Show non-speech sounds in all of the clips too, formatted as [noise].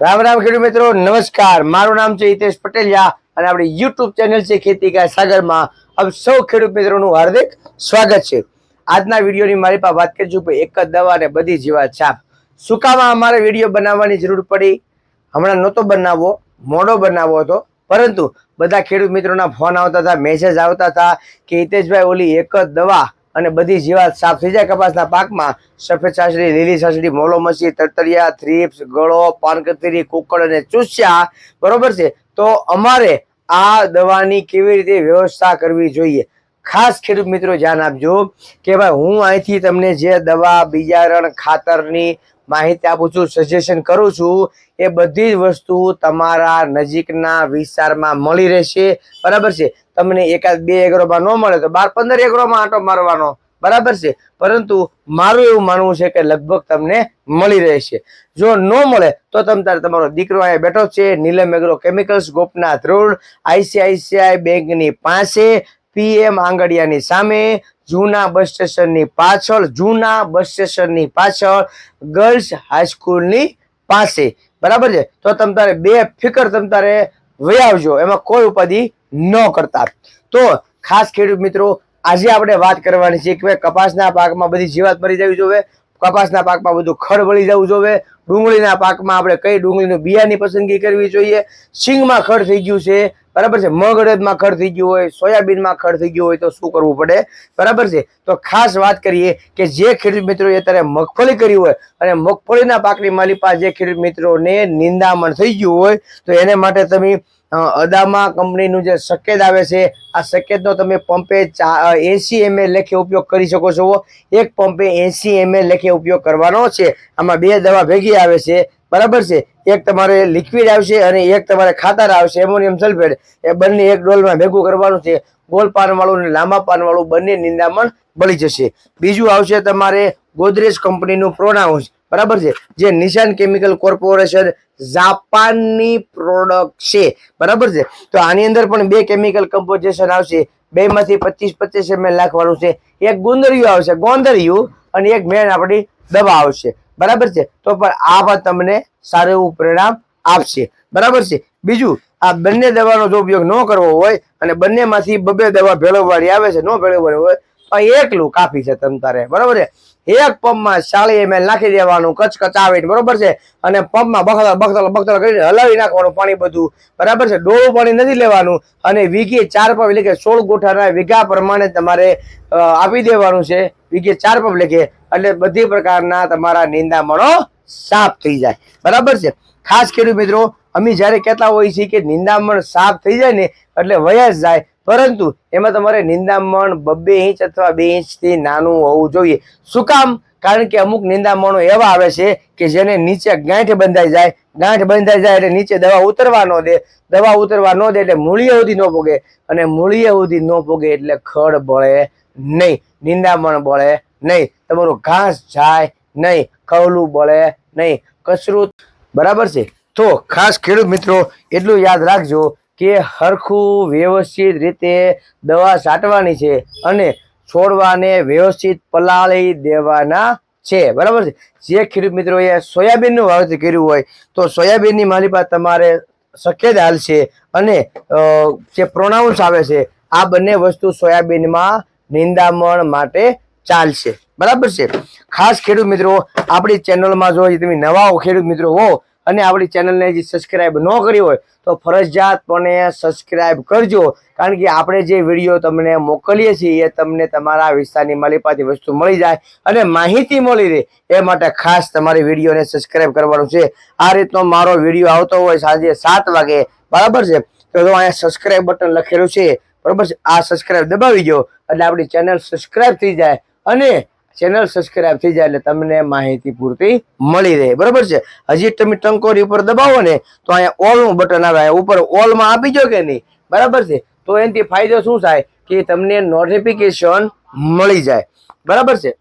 રામ રામ ખેડૂત મિત્રો, નમસ્કાર. મારું નામ છે હિતેશ પટેલિયા અને આપણી યુટ્યુબ ચેનલ છે ખેતી કા સાગરમાં. આપ સૌ ખેડૂત મિત્રોનું હાર્દિક સ્વાગત છે. આજના વિડીયોની મારી પાસે વાત કરીશું કે એક જ દવા અને બધી જીવા છાપ. સુકામાં અમારે વીડિયો બનાવવાની જરૂર પડી? હમણાં નહોતો બનાવવો, મોડો બનાવવો હતો. પરંતુ બધા ખેડૂત મિત્રોના ફોન આવતા હતા મેસેજ આવતા હતા કે હિતેશભાઈ ઓલી એક જ દવા અને બધી જીવાત સાફ થઈ જાય કપાસના પાકમાં. સફેદ સાસડી લીલી સાસડી મોલોમસી તરતરિયા થ્રીપ્સ ગળો, પાનકતરી કુકડ અને ચૂસ્યા. બરોબર છે? તો અમારે આ દવાની કેવી રીતે વ્યવસ્થા કરવી જોઈએ? ખાસ ખેડૂત મિત્રો, ધ્યાન આપજો કે ભાઈ, હું અહીંથી તમને જે દવા, બિયારણ, ખાતરની માહિતી આપું છું સજેશન કરું છું એ બધી જ વસ્તુ તમારા નજીકના વિસ્તારમાં મળી રહેશે. બરાબર છે? તમને એકાદ બે એકરોમાં ન મળે તો બાર પંદર એકરોમાં આંટો મારવાનો. બરાબર છે? પરંતુ મારું એવું માનવું છે કે લગભગ તમને મળી રહેશે. જો ન મળે તો તમ તારે તમારો દીકરો અહીંયા બેઠો છે. Neelam agro chemicals Gopnath road ICICI બેંકની પાસે પીએમ આંગડિયાની સામે જૂના બસ સ્ટેશનની પાછળ, જૂના બસ સ્ટેશનની પાછળ ગર્લ્સ હાઈસ્કૂલની પાસે. બરાબર છે? તો તમ તારે બે ફિકર તમ તારે વહી આવજો. એમાં કોઈ ઉપાધિ ન કરતા. તો ખાસ ખેડૂત મિત્રો, આજે આપણે વાત કરવાની છે કે કપાસના પાકમાં બધી જીવાત મરી જવી જોઈએ કપાસના પાકમાં બધું ખડ વળી જવું. જોઈએ ડુંગળીના પાકમાં આપણે કઈ ડુંગળીનું બિયાની પસંદગી કરવી જોઈએ? સિંગમાં ખડ થઈ ગયું છે. બરાબર છે? મગ અડદમાં ખડ થઈ ગયું હોય, સોયાબીનમાં ખડ થઈ ગયું હોય તો શું કરવું પડે? બરાબર છે? તો ખાસ વાત કરીએ કે જે ખેડૂત મિત્રોએ અત્યારે મગફળી કરી હોય અને મગફળીના પાકની માલિપા જે ખેડૂત મિત્રોને નિંદામણ થઈ ગયું હોય, તો એને માટે તમે અદામા કંપનીનું જે સકેદ આવે છે, આ સકેદનો તમે પંપે એસી એમએલ લેખે ઉપયોગ કરી શકો છો. એક પંપે એસી એમએલ લેખે ઉપયોગ કરવાનો છે. આમાં બે દવા ભેગી આવે છે. બરાબર છે? એક તમારે લિક્વિડ આવશે અને એક તમારે ખાતર આવશે એમોનિયમ સલ્ફેટ એ બંને એક ડોલમાં ભેગું કરવાનું છે. ગોલ પાનવાળું અને લાંબા પાનવાળું બંને નિંદામણ બળી જશે. બીજું આવશે તમારે ગોદરેજ કંપનીનું પ્રોનાઉન્સ બરાબર છે? જે નિશાન કેમિકલ કોર્પોરેશન જાપાનની પ્રોડક્ટ છે. બરાબર છે? તો આની અંદર પણ બે કેમિકલ કમ્પોઝિશન આવશે. બે માંથી પચીસ પચીસ એમએલ નાખવાનું છે. એક ગુંદરિયું આવશે, ગોંદરિયું અને એક મેન આપણી દવા આવશે. બરાબર છે? તો પણ આ પણ તમને સારું એવું પરિણામ આપશે. બરાબર છે? બીજું, આ બંને દવાનો જો ઉપયોગ ન કરવો હોય અને બંનેમાંથી બબે દવા ભેળવવાળી આવે છે, ન ભેળવવાની હોય એકલું કાફી છે તમ તારે બરાબર છે? એક પંપમાં ચાલી એમએલ નાખી દેવાનું કચ કચાવીને બરોબર છે? અને પંપમાં બખતલ બખતલ બખતલ કરીને હલાવી નાખવાનું પાણી બધું, બરાબર છે? ડોળું પાણી નથી લેવાનું, અને વીઘે ચાર પંપ, એટલે કે સોળ ગોઠાના વીઘા પ્રમાણે તમારે આપી દેવાનું છે, વીઘે ચાર પંપ લેખે એટલે બધી પ્રકારના તમારા નિંદામણો સાફ થઈ જાય, બરાબર છે? ખાસ ખેડૂત મિત્રો, અમે જ્યારે કહેતા હોઈએ છીએ કે નિંદામણ સાફ થઈ જાય ને, એટલે વયા જાય પરંતુ એમાં તમારે નિંદામણ બબ્બે ઇંચ અથવા બે ઇંચથી નાનું હોવું જોઈએ. શું કામ? કારણ કે અમુક નિંદામણો એવા આવે છે કે જેને નીચે ગાંઠ બંધાઈ જાય. ગાંઠ બંધાઈ જાય એટલે નીચે દવા ઉતરવા ન દે. દવા ઉતરવા ન દે એટલે મૂળિયા સુધી ન પોગે અને મૂળિયા સુધી ન પોગે એટલે ખડ બળે નહીં. નિંદામણ બળે નહીં. તમારું ઘાસ જાય નહીં. ખવલું બળે નહીં. કચરું બરાબર છે? તો ખાસ ખેડૂત મિત્રો, એટલું યાદ રાખજો કે હરખું વ્યવસ્થિત રીતે દવા છાંટવાની છે અને છોડવાને વ્યવસ્થિત પલાળી દેવાના છે. બરાબર છે? જે ખેડૂત મિત્રોએ સોયાબીનનું વાવેતર કર્યું હોય તો સોયાબીનની મારી પાસે તમારે સફેદ હાલ છે અને જે પ્રોનાઉન્સ આવે છે, આ બંને વસ્તુ સોયાબીનમાં નિંદામણ માટે ચાલશે. બરાબર છે? ખાસ ખેડૂત મિત્રો, આપણી ચેનલમાં જો તમે નવા ખેડૂત મિત્રો હો અને આપણી ચેનલને હજી સબસ્ક્રાઇબ ન કરી હોય, તો ફરજિયાતપણે સબસ્ક્રાઇબ કરજો. કારણ કે આપણે જે વીડિયો તમને મોકલીએ છીએ, એ તમને તમારા વિસ્તારની માલિપાથી વસ્તુ મળી જાય અને માહિતી મળી રહે. એ માટે ખાસ તમારી વિડીયોને સબસ્ક્રાઇબ કરવાનું છે. આ રીતનો મારો વીડિયો આવતો હોય સાંજે સાત વાગે, બરાબર છે? તો જો અહીંયા સબસ્ક્રાઇબ બટન લખેલું છે, બરાબર છે? આ સબસ્ક્રાઇબ દબાવી દો, એટલે આપણી ચેનલ સબસ્ક્રાઇબ થઈ જાય અને ચેનલ સબસ્ક્રાઇબ થઈ જાય એટલે તમને માહિતી પૂરતી મળી રહે. બરાબર છે? હજી તમે ટંકોરી ઉપર દબાવો ને, તો અહીંયા ઓલનું બટન આવે. ઉપર ઓલમાં આપી જો કે નહીં? બરાબર છે? તો એનાથી ફાયદો શું થાય? કે તમને નોટિફિકેશન મળી જાય. બરાબર છે?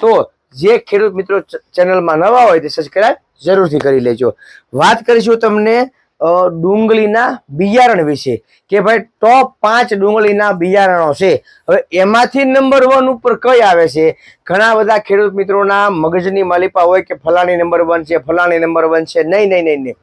તો જે ખેડૂત મિત્રો ચેનલમાં નવા હોય તે સબસ્ક્રાઇબ જરૂરથી કરી લેજો. વાત કરીશું તમને ડુંગળીના બિયારણ વિશે કે ભાઈ ટોપ પાંચ ડુંગળીના બિયારણો છે. હવે એમાંથી નંબર વન ઉપર કઈ આવે છે? ઘણા બધા ખેડૂત મિત્રોના મગજની માલિપા હોય કે ફલાણી નંબર વન છે, ફલાણી નંબર વન છે. નહીં નહીં નહીં નહીં.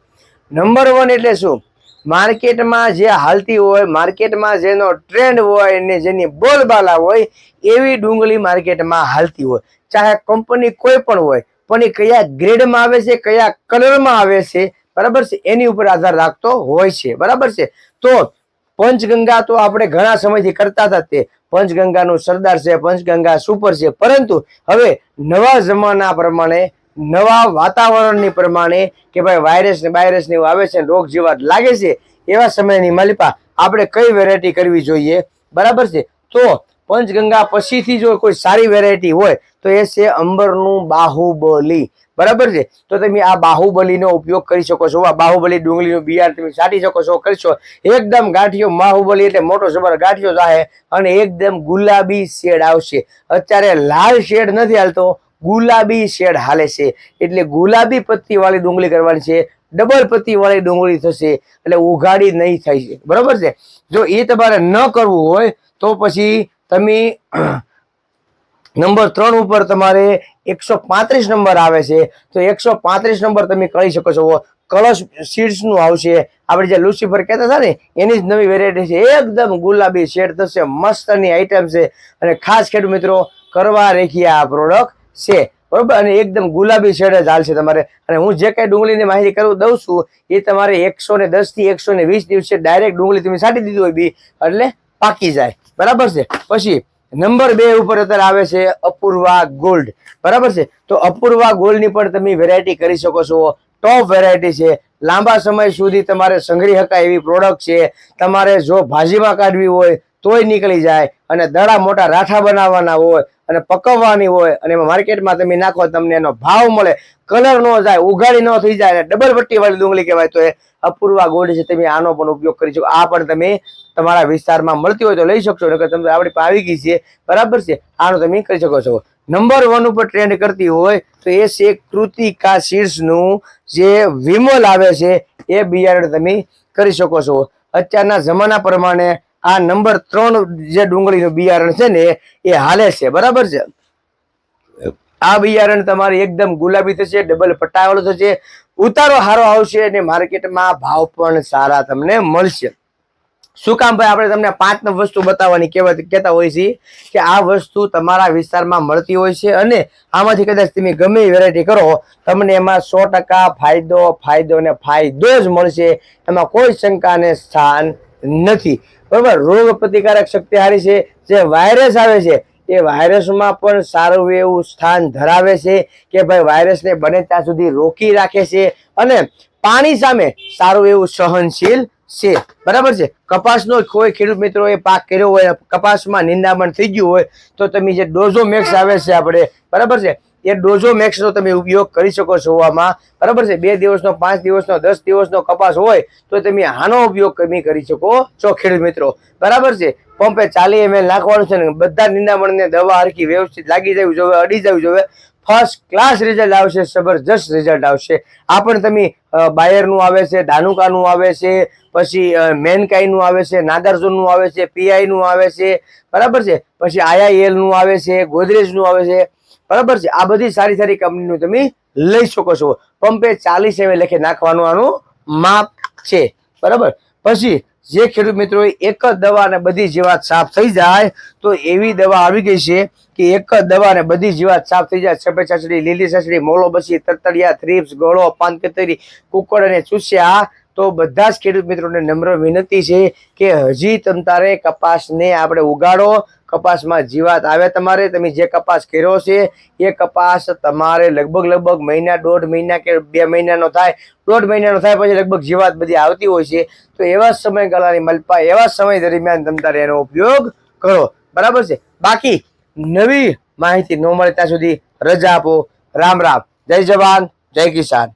નંબર વન એટલે શું? માર્કેટમાં જે હાલતી હોય, માર્કેટમાં જેનો ટ્રેન્ડ હોય ને જેની બોલબાલા હોય, એવી ડુંગળી માર્કેટમાં હાલતી હોય. ચાહે કંપની કોઈ પણ હોય, પણ એ કયા ગ્રેડમાં આવે છે, કયા કલરમાં આવે છે બરાબર છે? એની ઉપર આધાર રાખતો હોય છે. બરાબર છે? તો પંચગંગા તો આપણે ઘણા સમયથી કરતા હતા તે. પંચગંગાનું સરદાર છે, પંચગંગા સુપર છે. પરંતુ હવે નવા જમાના પ્રમાણે, નવા વાતાવરણની પ્રમાણે કે ભાઈ વાયરસ ને વાયરસ ને આવે છે રોગ જીવાત લાગે છે, એવા સમયની માલિપા આપણે કઈ વેરાયટી કરવી જોઈએ? બરાબર છે? તો પંચગંગા પછીથી જો કોઈ સારી વેરાયટી હોય, તો એ છે અંબરનું બાહુબલી. બરાબર છે? તો તમે આ બાહુબલીનો ઉપયોગ કરી શકો છો. આ બાહુબલી ડુંગળીનું બિયાર તમે છાંટી શકો છો કરશો એકદમ ગાંઠિયો બાહુબલી એટલે મોટો જબર ગાંઠિયો જાહે અને એકદમ ગુલાબી શેડ આવશે. અત્યારે લાલ શેડ નથી હાલતો, ગુલાબી શેડ હાલે છે. એટલે ગુલાબી પત્તીવાળી ડુંગળી કરવાની છે, ડબલ પત્તીવાળી ડુંગળી થશે, એટલે ઉઘાડી નહીં થાય છે. બરાબર છે? જો એ તમારે ન કરવું હોય, તો પછી તમે [clears throat] નંબર ત્રણ ઉપર તમારે એકસો પાંત્રીસ નંબર આવે છે, તો એકસો પાંત્રીસ નંબર તમે કરી શકો છો. કલશ સીડ્સનું આવશે. આપણે જે લુસીફર કહેતા હતા ને, એની જ નવી વેરાયટી છે. એકદમ ગુલાબી શેડ થશે, મસ્તની આઈટમ છે. અને ખાસ ખેડૂત મિત્રો, કરવા રેખી આ પ્રોડક્ટ છે. બરોબર? અને એકદમ ગુલાબી શેડ જ હાલશે તમારે. અને હું જે કાંઈ ડુંગળીની માહિતી કરું દઉં છું, એ તમારે એકસો ને દસથી એકસો ને વીસ દિવસે ડાયરેક્ટ ડુંગળી તમે છાંટી દીધી હોય બી. એટલે પાકી જાય. બરાબર છે? પછી નંબર બે ઉપર અત્યારે આવે છે અપૂર્વા ગોલ્ડ. બરાબર છે? તો અપૂર્વા ગોલ્ડની પણ તમે વેરાયટી કરી શકો છો. ટોપ વેરાયટી છે. લાંબા સમય સુધી તમારે સંઘરી શકાય એવી પ્રોડક્ટ છે. તમારે જો ભાજીમાં કાઢવી હોય તોય નીકળી જાય અને દડા મોટા રાઠા બનાવવાના હોય અને પકવવાની હોય અને માર્કેટમાં તમે નાખો તમને એનો ભાવ મળે. કલર ન જાય, ઉઘાડી ન થઈ જાય, અને ડબલ પટ્ટી વાળી ડુંગળી કહેવાય તો એ અપૂર્વા ગોળ છે. તમે આનો પણ ઉપયોગ કરી શકો. આ પણ તમે તમારા વિસ્તારમાં મળતી હોય તો લઈ શકશો, નકર તમે આપણી આવી ગઈ છે. બરાબર છે? આનો તમે કરી શકો છો. નંબર વન ઉપર ટ્રેન્ડ કરતી હોય તો એ છે કૃતિકા શીર્ષનું જે વિમલ આવે છે, એ બિયારણ તમે કરી શકો છો. અત્યારના જમાના પ્રમાણે આ નંબર ત્રણ જે ડુંગળીનું બિયારણ છે ને, એ હાલે છે, બરાબર છે? આ બિયારણ તમારે એકદમ ગુલાબી થશે, ડબલ પટ્ટાવાળું થશે, ઉતારો સારો આવશે અને માર્કેટમાં ભાવ પણ સારા તમને મળશે. શું કામ ભાઈ, આપણે તમને પાંચ વસ્તુ બતાવવાની કહેવા કહેતા હોય છે કે આ વસ્તુ તમારા વિસ્તારમાં મળતી હોય છે અને આમાંથી કદાચ તમે ગમે વેરાયટી કરો, તમને એમાં સો ફાયદો ફાયદો ને ફાયદો જ મળશે. એમાં કોઈ શંકાને સ્થાન નથી. બરોબર? રોગ પ્રતિકારક શક્તિ હારી છે, જે વાયરસ આવે છે, એ વાયરસમાં પણ સારું એવું સ્થાન ધરાવે છે કે ભાઈ વાયરસને બને ત્યાં સુધી રોકી રાખે છે અને પાણી સામે સારું એવું સહનશીલ છે. બરાબર છે? કપાસનો કોઈ ખેડૂત મિત્રો એ પાક કર્યો હોય, કપાસમાં નિંદામણ થઈ ગયું હોય, તો તમે જે ડોઝો મેક્સ આવે છે આપણે, બરાબર છે? એ ડોઝો મેક્સનો તમે ઉપયોગ કરી શકો છો આમાં. બરાબર છે? બે દિવસનો, પાંચ દિવસનો, દસ દિવસનો કપાસ હોય તો તમે આનો ઉપયોગ તમે કરી શકો છો ખેડૂત મિત્રો. બરાબર છે? પંપે ચાલી એમએલ નાખવાનું છે ને બધા નિંદામણને દવા હરખી વ્યવસ્થિત લાગી જવી જોવે અડી જવી જોવે ફર્સ્ટ ક્લાસ રિઝલ્ટ આવશે, જબરજસ્ત રિઝલ્ટ આવશે. આ પણ તમે બાયરનું આવે છે, ધાનુકાનું આવે છે, પછી મેનકાઈનું આવે છે, નાગાર્જુનનું આવે છે, પીઆઈનું આવે છે. બરાબર છે? પછી આઈઆઈએલનું આવે છે, ગોદરેજનું આવે છે. બરાબર છે? આ બધી સારી સારી કંપનીનું તમે લઈ શકો છો. પંપે ચાલીસ એમ લખે નાખવાનું આનું માપ છે. બરાબર? પછી જે ખેડૂત મિત્રો એક જ દવા અને બધી જીવાત સાફ થઈ જાય, તો એવી દવા આવી ગઈ છે કે એક જ દવા અને બધી જીવાત સાફ થઈ જાય. સફેદ છાછડી, લીલી છાછડી, મોલો બસી તરતડિયા થ્રીપ્સ ગળો, પાન કતરી કુકડ અને ચૂસ્યા, તો બધા જ ખેડૂત મિત્રોને નમ્ર વિનંતી છે કે હજી તમ તારે કપાસને આપણે ઉગાડો કપાસમાં જીવાત આવે તમારે, તમે જે કપાસ કર્યો છે, એ કપાસ તમારે લગભગ લગભગ મહિના, દોઢ મહિના કે બે મહિનાનો થાય. દોઢ મહિનાનો થાય પછી લગભગ જીવાત બધી આવતી હોય છે. તો એવા સમયગાળાની મલપા, એવા સમય દરમિયાન તમારે એનો ઉપયોગ કરો. બરાબર છે? બાકી નવી માહિતી ન મળે ત્યાં સુધી રજા આપો. રામ રામ. જય જવાન, જય કિસાન.